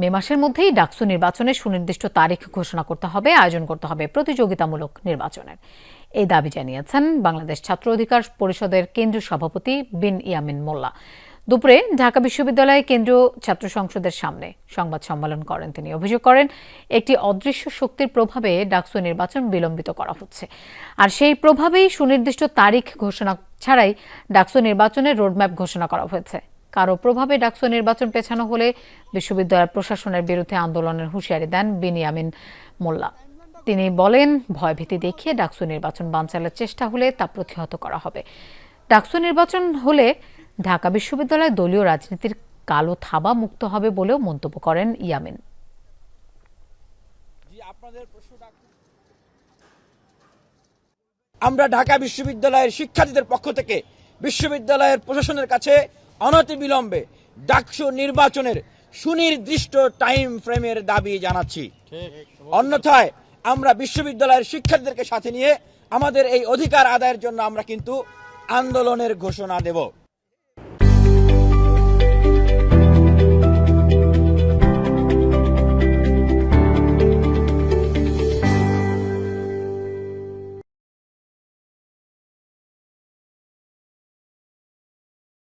মে মাসের মধ্যেই ডাকসু নির্বাচনের সুনির্দিষ্ট তারিখ ঘোষণা করতে হবে, আয়োজন করতে হবে প্রতিযোগিতামূলক নির্বাচনের। এই দাবি জানিয়েছেন বাংলাদেশ ছাত্র অধিকার পরিষদের কেন্দ্রীয় সভাপতি বিন ইয়ামিন মোল্লা। দুপুরে ঢাকা বিশ্ববিদ্যালয়ে কেন্দ্রীয় ছাত্র সংসদের সামনে সংবাদ সম্মেলন করেন তিনি। অভিযোগ করেন, একটি অদৃশ্য শক্তির প্রভাবে ডাকসু নির্বাচন বিলম্বিত করা হচ্ছে। আর সেই প্রভাবেই সুনির্দিষ্ট তারিখ ঘোষণা ছাড়াই ডাকসু নির্বাচনের রোডম্যাপ ঘোষণা করা হয়েছে। কারও প্রভাবে ডাকসু নির্বাচন পেছানো হলে বিশ্ববিদ্যালয় প্রশাসনের বিরুদ্ধে আন্দোলনের হুঁশিয়ারি দেন বিনিয়ামিন মোল্লা। তিনি বলেন, ভয়ভীতি দেখিয়ে ডাকসু নির্বাচন বানচালের চেষ্টা হলে তা প্রতিহত করা হবে। ডাকসু নির্বাচন হলে ঢাকা বিশ্ববিদ্যালয় দলীয় রাজনীতির কালো থাবা মুক্ত হবে বলেও মন্তব্য করেন ইয়ামিন। আমরা ঢাকা বিশ্ববিদ্যালয়ের শিক্ষার্থীদের পক্ষ থেকে বিশ্ববিদ্যালয়ের প্রশাসনের কাছে অনতিবিলম্বে ডাকসু নির্বাচনের সুনির্দিষ্ট টাইম ফ্রেমের দাবি জানাচ্ছি। অন্যথায় আমরা বিশ্ববিদ্যালয়ের শিক্ষার্থীদেরকে সাথে নিয়ে আমাদের এই অধিকার আদায়ের জন্য আমরা কিন্তু আন্দোলনের ঘোষণা দেব।